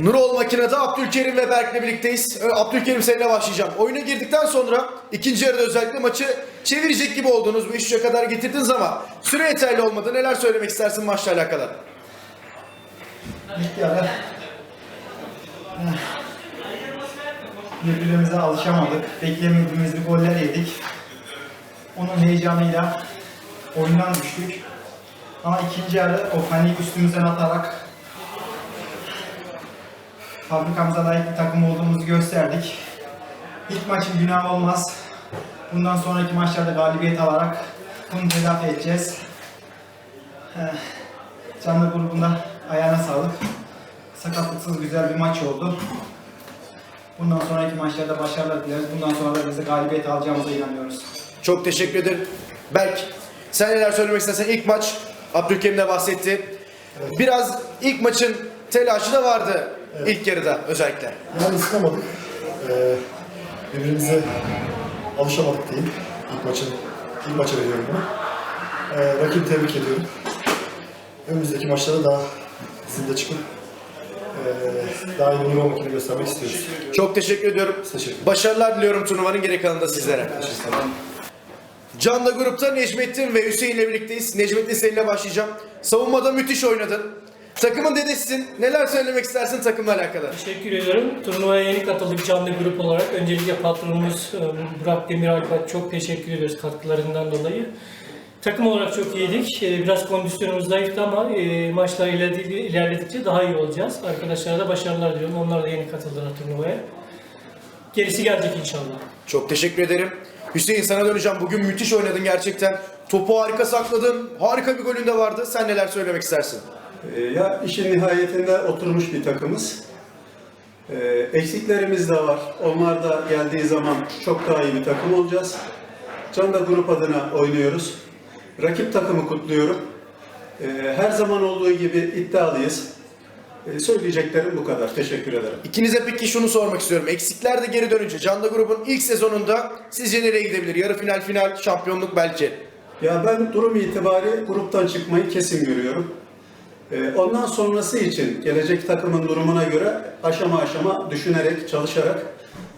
Nurol Makina'da Abdülkerim ve Berk'le birlikteyiz. Abdülkerim seninle başlayacağım. Oyuna girdikten sonra ikinci yarıda özellikle maçı çevirecek gibi oldunuz. Bu 3'e kadar getirdiniz ama süre yeterli olmadı. Neler söylemek istersin maçla alakalı? İlk yarı birbirimize alışamadık. Beklemediğimiz bir goller yedik. Onun heyecanıyla oyundan düştük. Ama ikinci yarı o paniği üstümüzden atarak fabrikamıza layık bir takım olduğumuzu gösterdik. İlk maçın günahı olmaz. Bundan sonraki maçlarda galibiyet alarak bunu telafi edeceğiz. Eh, Canlı grubunda ayağına sağlık. Sakatlıksız güzel bir maç oldu. Bundan sonraki maçlarda başarılar dileriz. Bundan sonra da biz de galibiyet alacağımıza inanıyoruz. Çok teşekkür ederim. Berk, sen neler söylemek istersen ilk maç Abdülkerim de bahsetti. Biraz ilk maçın telaşı da vardı ilk yarıda özellikle. Yani ısınamadık. Ee, birbirimize alışamadık diyeyim. İlk maçın, ilk maça veriyorum bunu. Ee, rakibi tebrik ediyorum. Önümüzdeki maçlarda daha zinde çıkıp ee, daha iyi bir makinesi göstermek istiyoruz. Çok teşekkür ediyorum. Teşekkür ederim. Başarılar diliyorum turnuvanın geri kalanında sizlere. Can'da grupta Necmettin ve Hüseyin ile birlikteyiz. Necmettin seninle başlayacağım. Savunmada müthiş oynadın. Takımın dedesisin. Neler söylemek istersin takımla alakalı? Teşekkür ediyorum. Turnuvaya yeni katıldık canlı grup olarak. Öncelikle patronumuz e, Burak Demiralp'a çok teşekkür ediyoruz katkılarından dolayı. Takım olarak çok iyiydik. E, Biraz kondisyonumuz zayıftı ama e, maçlar ilerledi- ilerledikçe daha iyi olacağız. Arkadaşlara da başarılar diliyorum. Onlar da yeni katıldılar turnuvaya. Gerisi gelecek inşallah. Çok teşekkür ederim. Hüseyin sana döneceğim. Bugün müthiş oynadın gerçekten. Topu harika sakladın. Harika bir golün de vardı. Sen neler söylemek istersin? Ee, Ya işin nihayetinde oturmuş bir takımız. Ee, eksiklerimiz de var. Onlar da geldiği zaman çok daha iyi bir takım olacağız. Can da grup adına oynuyoruz. Rakip takımı kutluyorum. Ee, her zaman olduğu gibi iddialıyız. Söyleyeceklerim bu kadar. Teşekkür ederim. İkinize peki şunu sormak istiyorum. Eksikler de geri dönünce Can'da grubun ilk sezonunda sizce nereye gidebilir? Yarı final, final, şampiyonluk belki. Ya ben durum itibari gruptan çıkmayı kesin görüyorum. Ee, Ondan sonrası için gelecek takımın durumuna göre aşama aşama düşünerek, çalışarak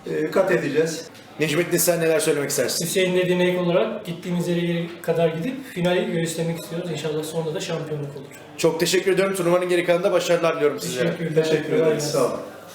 e, kat edeceğiz. Necmettin sen neler söylemek istersin? Hüseyin dediğine ek olarak gittiğimiz yere kadar gidip finali göstermek istiyoruz. İnşallah sonunda da şampiyonluk olur. Çok teşekkür ediyorum. Turnuvanın geri kalanında başarılar diliyorum sizlere. Teşekkürler. Teşekkür ederiz. Sağ olun.